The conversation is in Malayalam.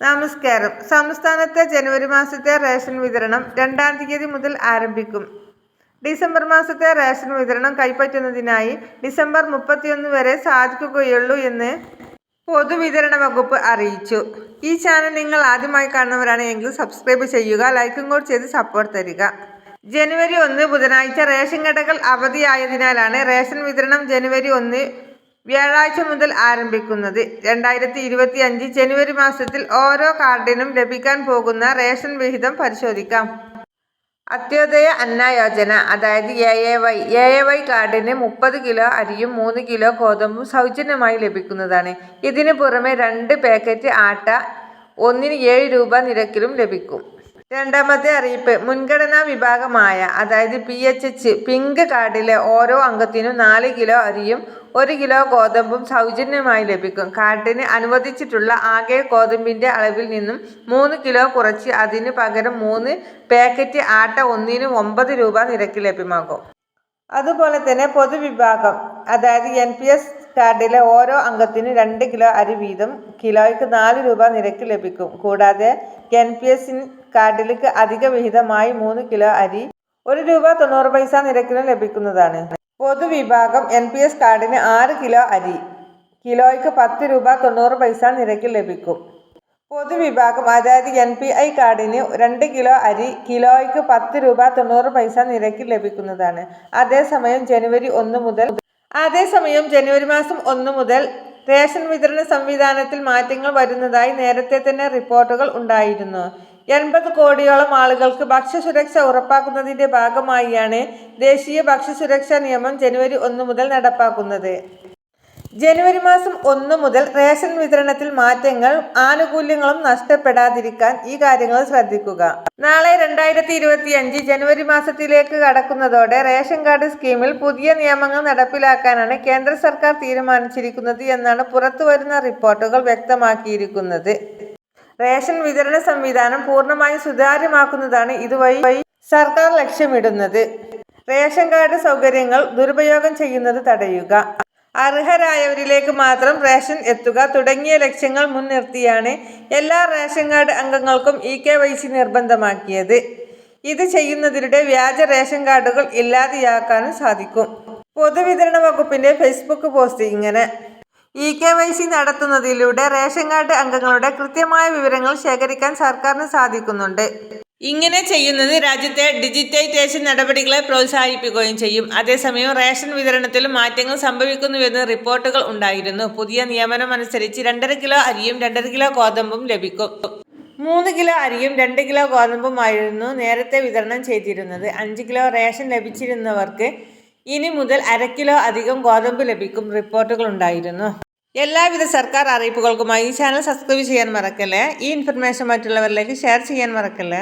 നമസ്കാരം. സംസ്ഥാനത്തെ ജനുവരി മാസത്തെ റേഷൻ വിതരണം രണ്ടാം തീയതി മുതൽ ആരംഭിക്കും. ഡിസംബർ മാസത്തെ റേഷൻ വിതരണം കൈപ്പറ്റുന്നതിനായി ഡിസംബർ മുപ്പത്തിയൊന്ന് വരെ സാധിക്കുകയുള്ളൂ എന്ന് പൊതുവിതരണ വകുപ്പ് അറിയിച്ചു. ഈ ചാനൽ നിങ്ങൾ ആദ്യമായി കാണുന്നവരാണ് എങ്കിൽ സബ്സ്ക്രൈബ് ചെയ്യുക ലൈക്കും കൂടി ചെയ്ത് സപ്പോർട്ട് തരിക. ജനുവരി ഒന്ന് ബുധനാഴ്ച റേഷൻ കടകൾ അവധിയായതിനാലാണ് റേഷൻ വിതരണം ജനുവരി ഒന്ന് വ്യാഴാഴ്ച മുതൽ ആരംഭിക്കുന്നത്. രണ്ടായിരത്തി ഇരുപത്തി അഞ്ച് ജനുവരി മാസത്തിൽ ഓരോ കാർഡിനും ലഭിക്കാൻ പോകുന്ന റേഷൻ വിഹിതം പരിശോധിക്കാം. അത്യോദയ അന്ന യോജന അതായത് A A Y. A A Y കാർഡിന് മുപ്പത് കിലോ അരിയും മൂന്ന് കിലോ ഗോതമ്പും സൗജന്യമായി ലഭിക്കുന്നതാണ്. ഇതിനു പുറമെ രണ്ട് പാക്കറ്റ് ആട്ട ഒന്നിന് ഏഴ് രൂപ നിരക്കിലും ലഭിക്കും. രണ്ടാമത്തെ അറിയിപ്പ്. മുൻഗണനാ വിഭാഗമായ അതായത് പി എച്ച് എച്ച് പിങ്ക് കാർഡിലെ ഓരോ അംഗത്തിനും നാല് കിലോ അരിയും ഒരു കിലോ ഗോതമ്പും സൗജന്യമായി ലഭിക്കും. കാർഡിന് അനുവദിച്ചിട്ടുള്ള ആകെ ഗോതമ്പിന്റെ അളവിൽ നിന്നും മൂന്ന് കിലോ കുറച്ച് അതിന് പകരം മൂന്ന് പാക്കറ്റ് ആട്ട ഒന്നിന് ഒമ്പത് രൂപ നിരക്ക് ലഭ്യമാകും. അതുപോലെ തന്നെ പൊതുവിഭാഗം അതായത് എൻ പി എസ് കാർഡിലെ ഓരോ അംഗത്തിനും രണ്ട് കിലോ അരി വീതം കിലോയ്ക്ക് നാല് രൂപ നിരക്ക് ലഭിക്കും. കൂടാതെ എൻ പി എസ് കാർഡിലേക്ക് അധിക വിഹിതമായി മൂന്ന് കിലോ അരി ഒരു രൂപ തൊണ്ണൂറ് പൈസ നിരക്കിലും ലഭിക്കുന്നതാണ്. പൊതുവിഭാഗം എൻ പി എസ് കാർഡിന് ആറ് കിലോ അരി കിലോയ്ക്ക് പത്ത് രൂപ തൊണ്ണൂറ് പൈസ നിരക്കിൽ ലഭിക്കും. പൊതുവിഭാഗം അതായത് എൻ പി ഐ കാർഡിന് രണ്ട് കിലോ അരി കിലോയ്ക്ക് പത്ത് രൂപ തൊണ്ണൂറ് പൈസ നിരക്കിൽ ലഭിക്കുന്നതാണ്. അതേസമയം ജനുവരി ഒന്ന് മുതൽ അതേസമയം ജനുവരി മാസം ഒന്ന് മുതൽ റേഷൻ വിതരണ സംവിധാനത്തിൽ മാറ്റങ്ങൾ വരുന്നതായി നേരത്തെ തന്നെ റിപ്പോർട്ടുകൾ ഉണ്ടായിരുന്നു. എൺപത് കോടിയോളം ആളുകൾക്ക് ഭക്ഷ്യസുരക്ഷ ഉറപ്പാക്കുന്നതിന്റെ ഭാഗമായാണ് ദേശീയ ഭക്ഷ്യസുരക്ഷാ നിയമം ജനുവരി ഒന്ന് മുതൽ നടപ്പാക്കുന്നത്. ജനുവരി മാസം ഒന്ന് മുതൽ റേഷൻ വിതരണത്തിൽ മാറ്റങ്ങൾ ആനുകൂല്യങ്ങളും നഷ്ടപ്പെടാതിരിക്കാൻ ഈ കാര്യങ്ങൾ ശ്രദ്ധിക്കുക. നാളെ രണ്ടായിരത്തി ഇരുപത്തി അഞ്ച് ജനുവരി മാസത്തിലേക്ക് കടക്കുന്നതോടെ റേഷൻ കാർഡ് സ്കീമിൽ പുതിയ നിയമങ്ങൾ നടപ്പിലാക്കാനാണ് കേന്ദ്ര സർക്കാർ തീരുമാനിച്ചിരിക്കുന്നത് എന്നാണ് പുറത്തുവരുന്ന റിപ്പോർട്ടുകൾ വ്യക്തമാക്കിയിരിക്കുന്നത്. റേഷൻ വിതരണ സംവിധാനം പൂർണമായും സുതാര്യമാക്കുന്നതാണ് ഇതുവഴി സർക്കാർ ലക്ഷ്യമിടുന്നത്. റേഷൻ കാർഡ് സൗകര്യങ്ങൾ ദുരുപയോഗം ചെയ്യുന്നത് തടയുക. അർഹരായവരിലേക്ക് മാത്രം റേഷൻ എത്തുക തുടങ്ങിയ ലക്ഷ്യങ്ങൾ മുൻനിർത്തിയാണ് എല്ലാ റേഷൻ കാർഡ് അംഗങ്ങൾക്കും ഇ കെ വൈ സി നിർബന്ധമാക്കിയത്. ഇത് ചെയ്യുന്നതിലൂടെ വ്യാജ റേഷൻ കാർഡുകൾ ഇല്ലാതെയാക്കാനും സാധിക്കും. പൊതുവിതരണ വകുപ്പിന്റെ ഫേസ്ബുക്ക് പോസ്റ്റ് ഇങ്ങനെ. ഇ കെ വൈ സി നടത്തുന്നതിലൂടെ റേഷൻ കാർഡ് അംഗങ്ങളുടെ കൃത്യമായ വിവരങ്ങൾ ശേഖരിക്കാൻ സർക്കാരിന് സാധിക്കുന്നുണ്ട്. ഇങ്ങനെ ചെയ്യുന്നത് രാജ്യത്തെ ഡിജിറ്റൈസേഷൻ നടപടികളെ പ്രോത്സാഹിപ്പിക്കുകയും ചെയ്യും. അതേസമയം റേഷൻ വിതരണത്തിലും മാറ്റങ്ങൾ സംഭവിക്കുന്നുവെന്ന് റിപ്പോർട്ടുകൾ ഉണ്ടായിരുന്നു. പുതിയ നിയമനം അനുസരിച്ച് രണ്ടര കിലോ അരിയും രണ്ടര കിലോ ഗോതമ്പും ലഭിക്കും. മൂന്ന് കിലോ അരിയും രണ്ട് കിലോ ഗോതമ്പും ആയിരുന്നു നേരത്തെ വിതരണം ചെയ്തിരുന്നത്. അഞ്ച് കിലോ റേഷൻ ലഭിച്ചിരുന്നവർക്ക് ഇനി മുതൽ അര കിലോ അധികം ഗോതമ്പ് ലഭിക്കും റിപ്പോർട്ടുകൾ ഉണ്ടായിരുന്നു. എല്ലാവിധ സർക്കാർ അറിയിപ്പുകൾക്കുമായി ഈ ചാനൽ സബ്സ്ക്രൈബ് ചെയ്യാൻ മറക്കല്ലേ? ഈ ഇൻഫർമേഷൻ മറ്റുള്ളവരിലേക്ക് ഷെയർ ചെയ്യാൻ മറക്കല്ലേ?